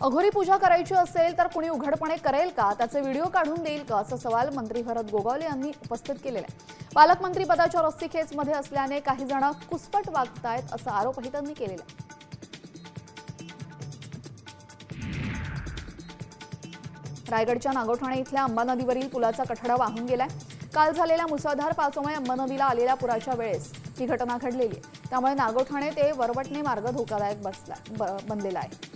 अघोरी पूजा करायची असेल तर कुणी उघडपणे करेल का? त्याचे व्हिडिओ काढून देईल का? असा सवाल मंत्री भरत गोगावले यांनी उपस्थित केलेला आहे. पालकमंत्री पदाच्या रस्सीखेचमध्ये असल्याने काही जण कुसपट वागतायत असा आरोपही त्यांनी केलेला आहे. रायगडच्या नागोठाणे इथल्या अंबा नदीवरील पुलाचा कठडा वाहून गेलाय. काल झालेल्या मुसळधार पावसामुळे अंबा नदीला आलेल्या पुराच्या वेळेस ही घटना घडलेली त्यामुळे नागोठाणे ते वरवटणे मार्ग धोकादायक बसला बनलेला आहे.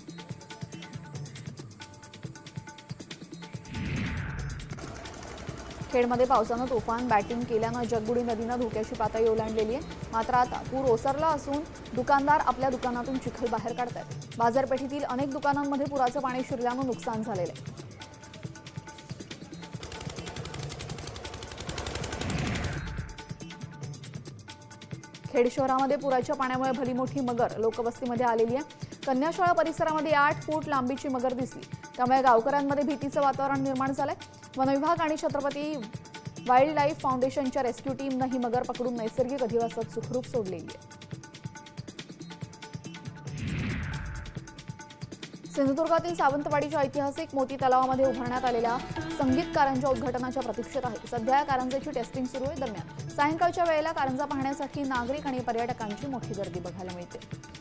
खेडमध्ये पावसानं तुफान बॅटिंग केल्यानं जगबुडी नदीनं धोक्याची पातळी ओलांडलेली आहे. मात्र आता पूर ओसरला असून दुकानदार आपल्या दुकानातून चिखल बाहेर काढतायत. बाजारपेठेतील अनेक दुकानांमध्ये पुराचं पाणी शिरल्यानं नुकसान झालेलं आहे. खेड शहरामध्ये पुराच्या पाण्यामुळे भली मोठी मगर लोकवस्तीमध्ये आलेली आहे. कन्याशाळा परिसरामध्ये आठ फूट लांबीची मगर दिसली. त्यामुळे गावकऱ्यांमध्ये भीतीचं वातावरण निर्माण झालंय. वनविभाग आणि छत्रपती वाईल्ड लाईफ फाउंडेशनच्या रेस्क्यू टीमनं ही मगर पकडून नैसर्गिक अधिवासात सुखरूप सोडलेली आहे. सिंधुदुर्गातील सावंतवाडीच्या ऐतिहासिक मोती तलावामध्ये उभारण्यात आलेल्या संगीतकारांच्या उद्घाटनाच्या प्रतीक्षेत आहे. सध्या या कारंजाची टेस्टिंग सुरू आहे. दरम्यान सायंकाळच्या वेळेला कारंजा पाहण्यासाठी नागरिक आणि पर्यटकांची मोठी गर्दी बघायला मिळते.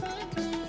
Thank you.